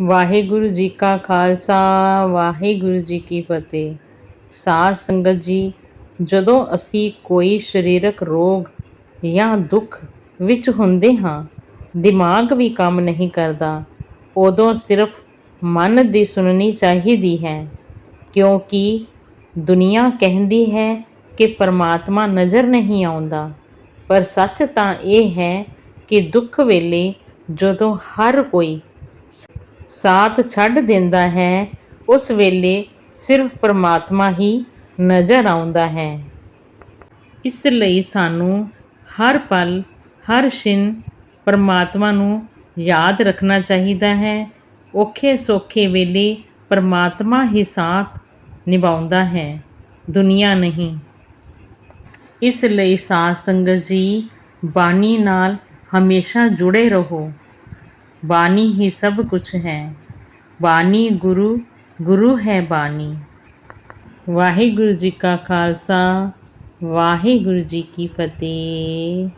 ਵਾਹਿਗੁਰੂ ਜੀ ਕਾ ਖਾਲਸਾ, ਵਾਹਿਗੁਰੂ ਜੀ ਕੀ ਫਤਿਹ। ਸਾਰ ਸੰਗਤ ਜੀ, ਜਦੋਂ ਅਸੀਂ ਕੋਈ ਸਰੀਰਕ ਰੋਗ ਜਾਂ ਦੁੱਖ ਵਿੱਚ ਹੁੰਦੇ ਹਾਂ, ਦਿਮਾਗ ਵੀ ਕੰਮ ਨਹੀਂ ਕਰਦਾ, ਉਦੋਂ ਸਿਰਫ ਮਨ ਦੀ ਸੁਣਨੀ ਚਾਹੀਦੀ ਹੈ, ਕਿਉਂਕਿ ਦੁਨੀਆ ਕਹਿੰਦੀ ਹੈ ਕਿ ਪਰਮਾਤਮਾ ਨਜ਼ਰ ਨਹੀਂ ਆਉਂਦਾ। ਪਰ ਸੱਚ ਤਾਂ ਇਹ ਹੈ ਕਿ ਦੁੱਖ ਵੇਲੇ ਜਦੋਂ ਹਰ ਕੋਈ ਸਾਥ ਛੱਡ ਦਿੰਦਾ ਹੈ, ਉਸ ਵੇਲੇ ਸਿਰਫ ਪਰਮਾਤਮਾ ਹੀ ਨਜ਼ਰ ਆਉਂਦਾ ਹੈ। ਇਸ ਲਈ ਸਾਨੂੰ ਹਰ ਪਲ, ਹਰ ਛਿਨ ਪਰਮਾਤਮਾ ਨੂੰ ਯਾਦ ਰੱਖਣਾ ਚਾਹੀਦਾ ਹੈ। ਔਖੇ ਸੌਖੇ ਵੇਲੇ ਪਰਮਾਤਮਾ ਹੀ ਸਾਥ ਨਿਭਾਉਂਦਾ ਹੈ, ਦੁਨੀਆ ਨਹੀਂ। ਇਸ ਲਈ ਸਾਧ ਸੰਗਤ ਜੀ, ਬਾਣੀ ਨਾਲ ਹਮੇਸ਼ਾ ਜੁੜੇ ਰਹੋ। ਬਾਣੀ ਹੀ ਸਭ ਕੁਝ ਹੈ। ਬਾਣੀ ਗੁਰੂ ਗੁਰੂ ਹੈ ਬਾਣੀ। ਵਾਹਿਗੁਰੂ ਜੀ ਕਾ ਖਾਲਸਾ, ਵਾਹਿਗੁਰੂ ਜੀ ਕੀ ਫਤਿਹ।